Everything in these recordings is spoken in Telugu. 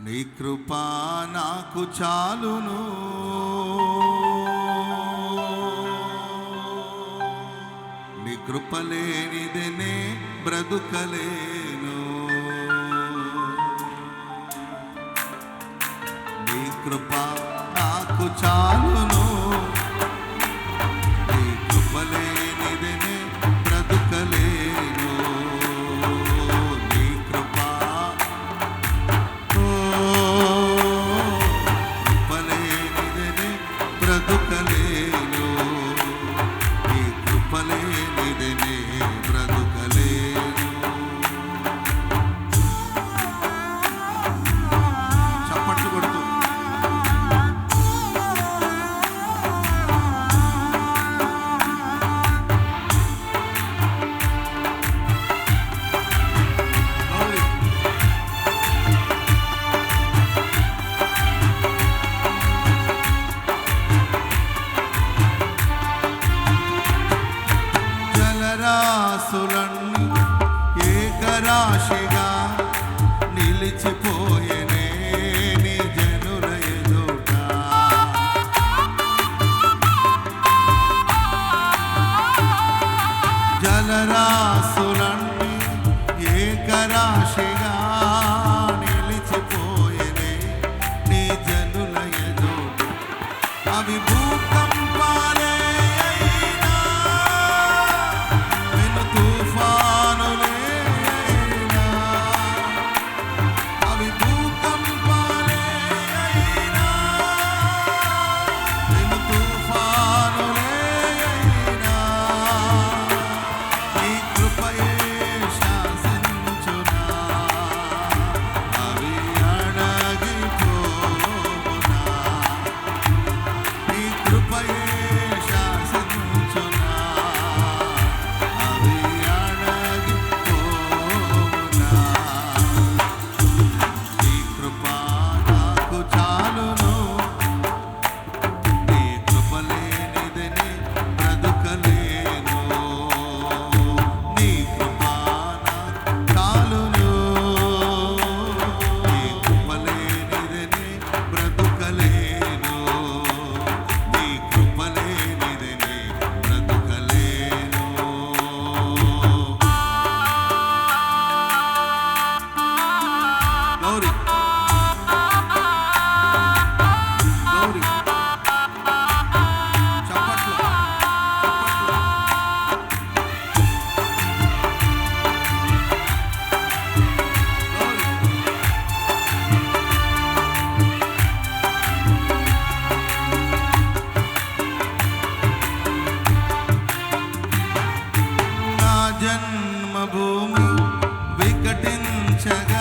నీ కృపా నాకు చాలును. నీ కృప లేనిదనే బ్రతుకలేను. నీ కృప నాకు చాలు. மலராசுரன் జన్మభూమి వికటించగా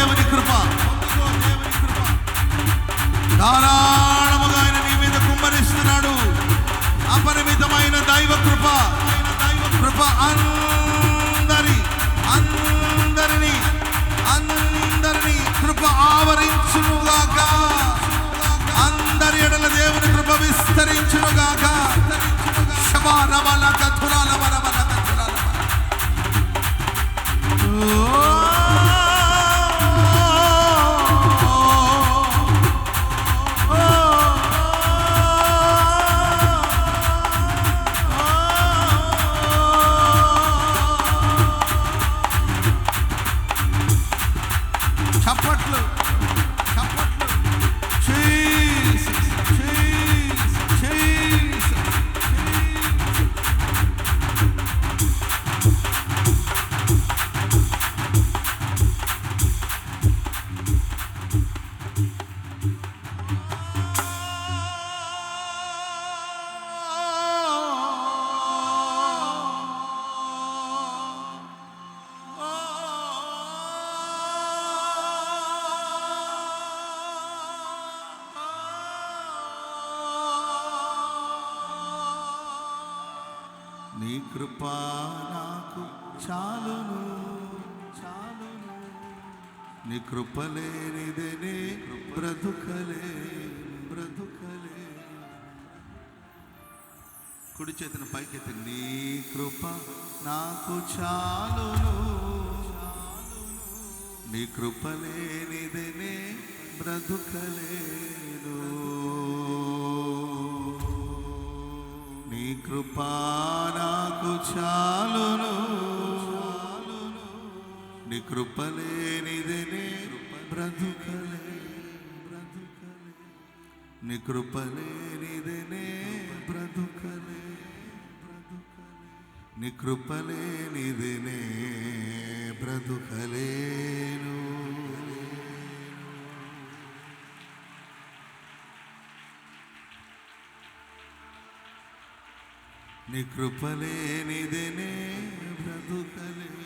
దేవుని కృప. చప్పట్లు కృపా నాకు చాలును చాలును. నీ కృపలేనిదనే బ్రతుకలే బ్రతుకలే. కుడి చేతిని పైకెత్తి నీ కృప నాకు చాలును నీ కృపలేనిదనే బ్రతుకలేను. కృప నాకు చాలును. నీ కృప బ్రతుకలే బ్రతుకలే. నీ కృప బ్రతుకలే బ్రతుకలే. నీ కృప బ్రతుకలేను. నీ కృపలేనిదే బ్రతుకలే.